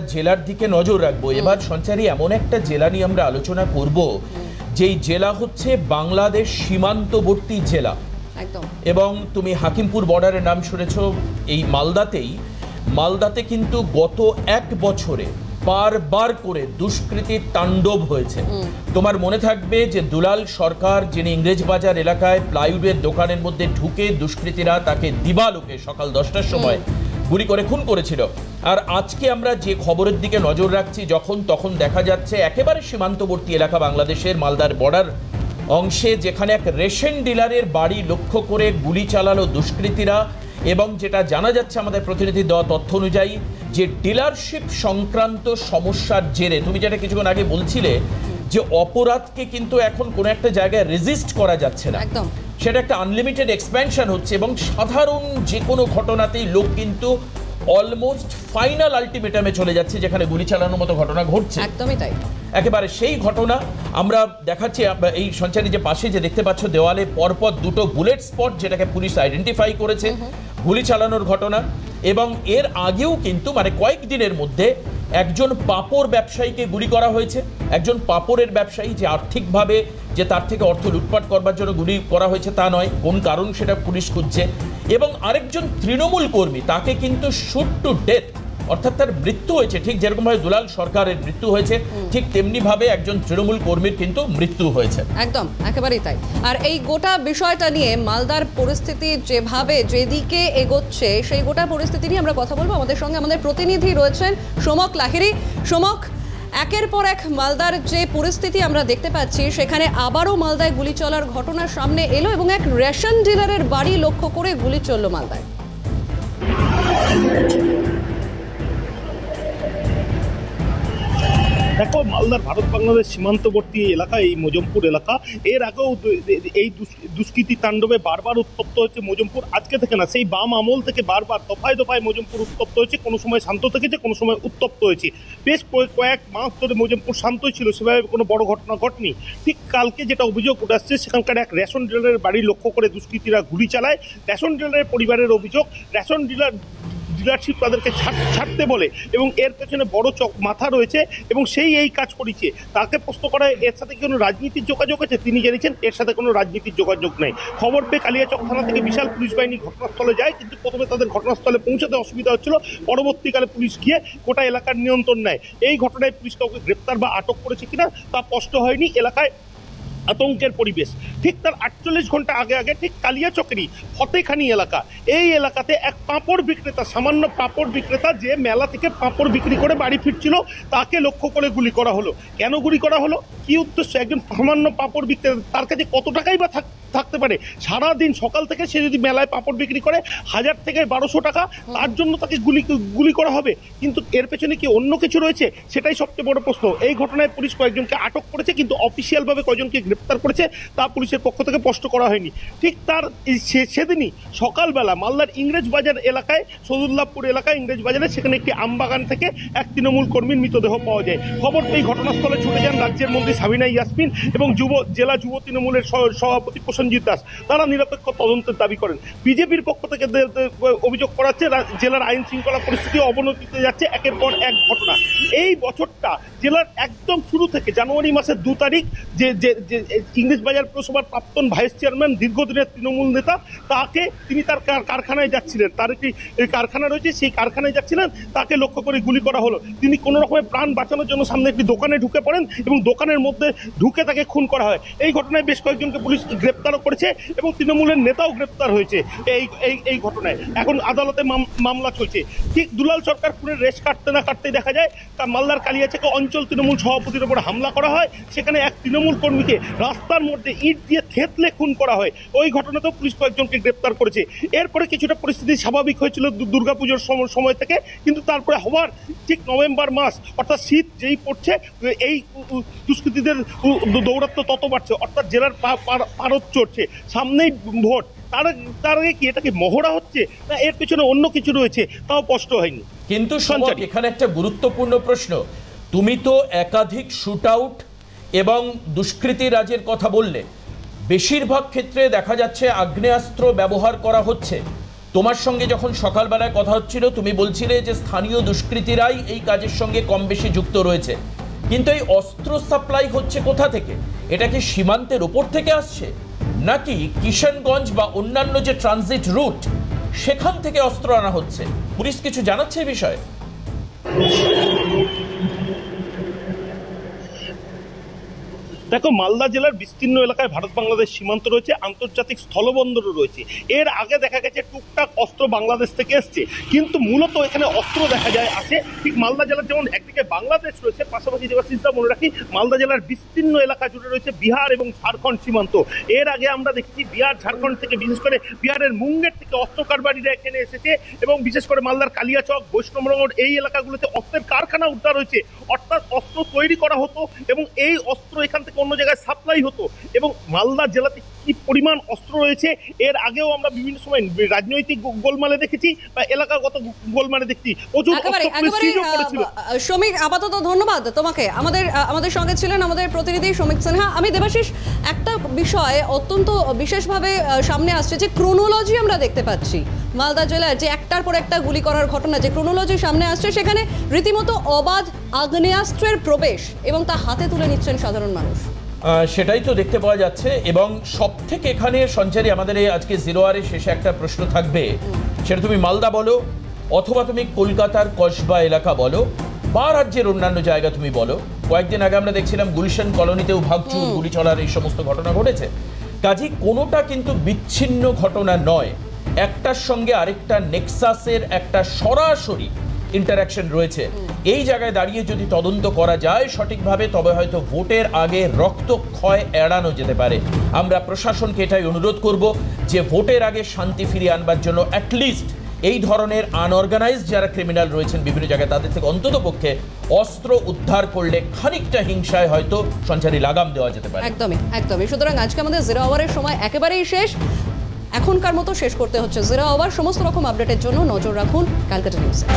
জেলার দিকে নজর রাখব। এবার সঞ্চারী এমন একটা জেলা নিয়ে আমরা আলোচনা করব যেই জেলা হচ্ছে বাংলাদেশ সীমান্তবর্তী জেলা। এবং তুমি হাকিমপুর বর্ডারের নাম শুনেছ এই মালদাতেই। মালদাতে কিন্তু গত এক বছরে বারবার করে দুষ্কৃতির তাণ্ডব হয়েছে। তোমার মনে থাকবে যে দুলাল সরকার যিনি ইংরেজ বাজার এলাকায় প্লাইউডের দোকানের মধ্যে ঢুকে দুষ্কৃতীরা তাকে দিবালোকে সকাল দশটার সময়। গুলি করে খুন করেছিল। আর আজকে আমরা যে খবরের দিকে নজর রাখছি, যখন তখন দেখা যাচ্ছে একেবারে সীমান্তবর্তী এলাকা বাংলাদেশের মালদার বর্ডার অংশে, যেখানে এক রেশন ডিলারের বাড়ি লক্ষ্য করে গুলি চালালো দুষ্কৃতীরা এবং যেটা জানা যাচ্ছে আমাদের প্রতিনিধি দেওয়া তথ্য অনুযায়ী, যে ডিলারশিপ সংক্রান্ত সমস্যার জেরে, তুমি যেটা কিছুক্ষণ আগে বলছিলে যে অপরাধকে কিন্তু এখন কোনো একটা জায়গায় রেজিস্ট করা যাচ্ছে না। একদম। সেটা একটা আনলিমিটেড এক্সপ্যানশন হচ্ছে এবং সাধারণ যে কোনো ঘটনাতেই লোক কিন্তু অলমোস্ট ফাইনাল আলটিমেটামে চলে যাচ্ছে যেখানে গুলি চালানোর মতো ঘটনা ঘটছে। একদমই তাই। একেবারে সেই ঘটনা আমরা দেখাচ্ছি এই সঞ্চারী যে পাশে যে দেখতে পাচ্ছ দেওয়ালে পরপর দুটো বুলেট স্পট যেটাকে পুলিশ আইডেন্টিফাই করেছে গুলি চালানোর ঘটনা এবং এর আগেও কিন্তু মানে কয়েকদিনের মধ্যে একজন পাপড় ব্যবসায়ীকে গুলি করা হয়েছে। একজন পাপড়ের ব্যবসায়ী যে আর্থিকভাবে যে তার থেকে অর্থ লুটপাট করবার জন্য গুলি করা হয়েছে তা নয় কোন কারণ সেটা পুলিশ খুঁজছে। এবং আরেকজন তৃণমূল কর্মী তাকে কিন্তু শুট টু ডেথ অর্থাৎ তার মৃত্যু হয়েছে। ঠিক যেরকমভাবে দুলাল সরকারের মৃত্যু হয়েছে ঠিক তেমনিভাবে একজন তৃণমূল কর্মীর কিন্তু মৃত্যু হয়েছে। একদম একেবারেই তাই। আর এই গোটা বিষয়টা নিয়ে মালদার পরিস্থিতি যেভাবে যেদিকে এগোচ্ছে সেই গোটা পরিস্থিতি নিয়ে আমরা কথা বলব। আমাদের সঙ্গে আমাদের প্রতিনিধি রয়েছেন সোমক লাহিরি সোমক একের পর এক মালদার যে পরিস্থিতি আমরা দেখতে পাচ্ছি, সেখানে আবারও মালদায় গুলি চলার ঘটনা সামনে এলো এবং এক রেশন ডিলারের বাড়ি লক্ষ্য করে গুলি চলল মালদায়। দেখো, মালদার ভারত বাংলাদেশ সীমান্তবর্তী এলাকা, এই মজমপুর এলাকা। এর আগেও এই দুষ- দুষ্কৃতী তাণ্ডবে বারবার উত্তপ্ত হয়েছে মজমপুর। আজকে থেকে না, সেই বাম আমল থেকে বারবার দফায় দফায় মজমপুর উত্তপ্ত হয়েছে। কোনো সময় শান্ত থেকেছে, কোনো সময় উত্তপ্ত হয়েছে। বেশ কয়েক মাস ধরে মজমপুর শান্তই ছিল, সেভাবে কোনো বড় ঘটনা ঘটেনি। ঠিক কালকে যেটা অভিযোগ উঠে আসছে, সেখানকার এক রেশন ডিলারের বাড়ি লক্ষ্য করে দুষ্কৃতীরা গুলি চালায়। রেশন ডিলারের পরিবারের অভিযোগ, রেশন ডিলার ডিলারশিপ তাদেরকে ছাড়- ছাড়তে বলে এবং এর পেছনে বড় চক, মাথা রয়েছে এবং সেই এই কাজ করেছে। তাকে প্রশ্ন করা এর সাথে কোনো রাজনীতির যোগাযোগ আছে? তিনি জেনেছেন এর সাথে কোনো রাজনীতির যোগাযোগ নেই। খবর পেয়ে কালিয়াচক থানা থেকে বিশাল পুলিশ বাহিনী ঘটনাস্থলে যায়, কিন্তু প্রথমে তাদের ঘটনাস্থলে পৌঁছাতে অসুবিধা হচ্ছিল। পরবর্তীকালে পুলিশ গিয়ে গোটা এলাকার নিয়ন্ত্রণ নেয়। এই ঘটনায় পুলিশ কাউকে গ্রেপ্তার বা আটক করেছে কিনা তা স্পষ্ট হয়নি। এলাকায় আতঙ্কের পরিবেশ। ঠিক তার আটচল্লিশ ঘণ্টা আগে আগে ঠিক কালিয়াচকরি ফতেখানি এলাকা। এই এলাকাতে এক পাঁপড় বিক্রেতা, সামান্য পাঁপড় বিক্রেতা যে মেলা থেকে পাঁপড় বিক্রি করে বাড়ি ফিরছিল, তাকে লক্ষ্য করে গুলি করা হলো। কেন গুলি করা হলো? কি উদ্দেশ্য? একজন সামান্য পাঁপড় বিক্রেতা তার কাছে কত টাকাই বা থাক- থাকতে পারে? সারা দিন সকাল থেকে সে যদি মেলায় পাঁপড় বিক্রি করে, হাজার থেকে বারোশো টাকা, তার জন্য তাকে গুলি গুলি করা হবে। কিন্তু এর পেছনে কি অন্য কিছু রয়েছে? সেটাই সবচেয়ে বড় প্রশ্ন। এই ঘটনায় পুলিশ কয়েকজনকে আটক করেছে, কিন্তু অফিসিয়ালভাবে কয়েকজনকে গ্রেপ্তার করেছে, তা পুলিশের পক্ষ থেকে স্পষ্ট করা হয়নি। ঠিক তার সেদিনই সকালবেলা মালদার ইংরেজ বাজার এলাকায় সদুল্লাভপুর এলাকায় ইংরেজ বাজারে সেখানে একটি আমবাগান থেকে এক তৃণমূল কর্মীর মৃতদেহ পাওয়া যায়। খবর পেয়ে ঘটনাস্থলে ছুটে যান রাজ্যের মন্ত্রী সাবিনা ইয়াসমিন এবং যুব, জেলা যুব তৃণমূলের সভাপতি প্রসেনজিৎ দাস। তারা নিরপেক্ষ তদন্তের দাবি করেন। বিজেপির পক্ষ থেকে অভিযোগ করা হচ্ছে জেলার আইন শৃঙ্খলা পরিস্থিতি অবনতিতে যাচ্ছে একের পর এক ঘটনা। এই বছরটা জেলার একদম শুরু থেকে জানুয়ারি মাসের দু তারিখ যে যে ইংরেজ বাজার পৌরসভার প্রাক্তন ভাইস চেয়ারম্যান, দীর্ঘদিনের তৃণমূল নেতা, তাকে তিনি তার কার- কারখানায় যাচ্ছিলেন। তার একটি কারখানা রয়েছে, সেই কারখানায় যাচ্ছিলেন, তাকে লক্ষ্য করে গুলি করা হলো। তিনি কোনো রকমের প্রাণ বাঁচানোর জন্য সামনে একটি দোকানে ঢুকে পড়েন এবং দোকানের মধ্যে ঢুকে তাকে খুন করা হয়। এই ঘটনায় বেশ কয়েকজনকে পুলিশ গ্রেপ্তারও করেছে এবং তৃণমূলের নেতাও গ্রেপ্তার হয়েছে এই এই এই ঘটনায়। এখন আদালতে মামলা চলছে। ঠিক দুলাল সরকার খুনের রেশ কাটতে না কাটতে দেখা যায়, তা মালদার কালিয়াচকে অঞ্চল তৃণমূল সভাপতির উপর হামলা করা হয়। সেখানে এক তৃণমূল কর্মীকে রাস্তার মধ্যে ইট দিয়ে থেতলে খুন করা হয়। ওই ঘটনাতেও পুলিশ কয়েকজনকে গ্রেপ্তার করেছে। এরপরে কিছুটা পরিস্থিতি স্বাভাবিক হয়েছিল দুর্গাপুজোর সম- সময় থেকে কিন্তু তারপরে হওয়ার ঠিক নভেম্বর মাস অর্থাৎ শীত যেই পড়ছে এই দুষ্কৃতীদের উ- তত বাড়ছে অর্থাৎ জেলার পা- পার- পারদ চড়ছে সামনেই ভোট। তার তার আগে কি এটা কি মহড়া হচ্ছে না এর পেছনে অন্য কিছু রয়েছে তাও স্পষ্ট হয়নি। কিন্তু এখানে একটা গুরুত্বপূর্ণ প্রশ্ন। তুমি তো একাধিক শুট আউট এবং দুষ্কৃতী রাজের কথা বললে, বেশিরভাগ ক্ষেত্রে দেখা যাচ্ছে আগ্নেয়াস্ত্র ব্যবহার করা হচ্ছে। তোমার সঙ্গে যখন সকালবেলায় কথা হচ্ছিল, তুমি বলছিলে যে স্থানীয় দুষ্কৃতীরাই এই কাজের সঙ্গে কম বেশি যুক্ত রয়েছে। কিন্তু এই অস্ত্র সাপ্লাই হচ্ছে কোথা থেকে? এটা কি সীমান্তের ওপর থেকে আসছে? নাকি কিষানগঞ্জ বা অন্যান্য যে ট্রানজিট রুট, সেখান থেকে অস্ত্র আনা হচ্ছে? পুলিশ কিছু জানাচ্ছে বিষয়ে? দেখো, মালদা জেলার বিস্তীর্ণ এলাকায় ভারত বাংলাদেশ সীমান্ত রয়েছে, আন্তর্জাতিক স্থলবন্দরও রয়েছে। এর আগে দেখা গেছে টুকটাক অস্ত্র বাংলাদেশ থেকে এসছে, কিন্তু মূলত এখানে অস্ত্র দেখা যায় আছে ঠিক মালদা জেলার যেমন একদিকে বাংলাদেশ রয়েছে, পাশাপাশি দেবাশিসরা মনে রাখি, মালদা জেলার বিস্তীর্ণ এলাকা জুড়ে রয়েছে বিহার এবং ঝাড়খণ্ড সীমান্ত। এর আগে আমরা দেখছি বিহার, ঝাড়খণ্ড থেকে, বিশেষ করে বিহারের মুঙ্গের থেকে অস্ত্র কারবারিরা এখানে এসেছে এবং বিশেষ করে মালদার কালিয়াচক বৈষ্ণবনগর এই এলাকাগুলোতে অস্ত্রের কারখানা উদ্ধার হয়েছে। অর্থাৎ অস্ত্র তৈরি করা হতো এবং এই অস্ত্র এখান থেকে অন্য জায়গায় সাপ্লাই হতো এবং মালদা জেলাতে কি পরিমাণ অস্ত্র রয়েছে এর আগেও আমরা বিভিন্ন সময় রাজনৈতিক গোলমালে দেখেছি বা এলাকাগত গোলমালে দেখছি। প্রচুর শ্রমিক আপাতত ধন্যবাদ তোমাকে। আমাদের আমাদের সঙ্গে ছিলেন আমাদের প্রতিনিধি শ্রমিক সিনহা। আমি দেবাশিস একটা বিষয় অত্যন্ত বিশেষভাবে সামনে আসছে যে ক্রোনোলজি আমরা দেখতে পাচ্ছি। মালদা জেলার যে একটার পর একটা গুলি করার ঘটনা যে ক্রোনোলজি সামনে আসছে সেখানে রীতিমতো অবাধ আগ্নেয়াস্ত্রের প্রবেশ এবং তা হাতে তুলে নিচ্ছেন সাধারণ মানুষ। সেটাই তো দেখতে পাওয়া যাচ্ছে এবং সব থেকে এখানে সঞ্চারী আমাদের এই আজকে জিরো আরের শেষে একটা প্রশ্ন থাকবে। সেটা তুমি মালদা বলো অথবা তুমি কলকাতার কসবা এলাকা বলো। বা রাজ্যের অন্যান্য জায়গা তুমি বলো। কয়েকদিন আগে আমরা দেখছিলাম গুলশান কলোনিতেও ভাগচুর গুলি চলার এই সমস্ত ঘটনা ঘটেছে। কাজী কোনোটা কিন্তু বিচ্ছিন্ন ঘটনা নয়। একটার সঙ্গে আরেকটা নেক্সাসের একটা সরাসরি ইন্টারাকশন রয়েছে। এই জায়গায় দাঁড়িয়ে যদি তদন্ত করা যায় সঠিকভাবে তবে হয়তো ভোটের আগে রক্তক্ষয় এড়ানো যেতে পারে। আমরা প্রশাসনকে এটাই অনুরোধ করব যে ভোটের আগে শান্তি ফিরিয়ে আনবার জন্য অ্যাটলিস্ট এই ধরনের আনঅর্গানাইজ যারা ক্রিমিনাল রয়েছেন বিভিন্ন জায়গায়, তাদের থেকে অন্তত পক্ষে অস্ত্র উদ্ধার করলে খানিকটা হিংসায় হয়তো সঞ্চারী লাগাম দেওয়া যেতে পারে। একদমই একদমই। সুতরাং আজকে আমাদের জিরো আওয়ারের সময় একেবারেই শেষ। এখনকার মতো শেষ করতে হচ্ছে জিরো আওয়ার সমস্ত রকম আপডেটের জন্য নজর রাখুন ক্যালকাটা নিউজে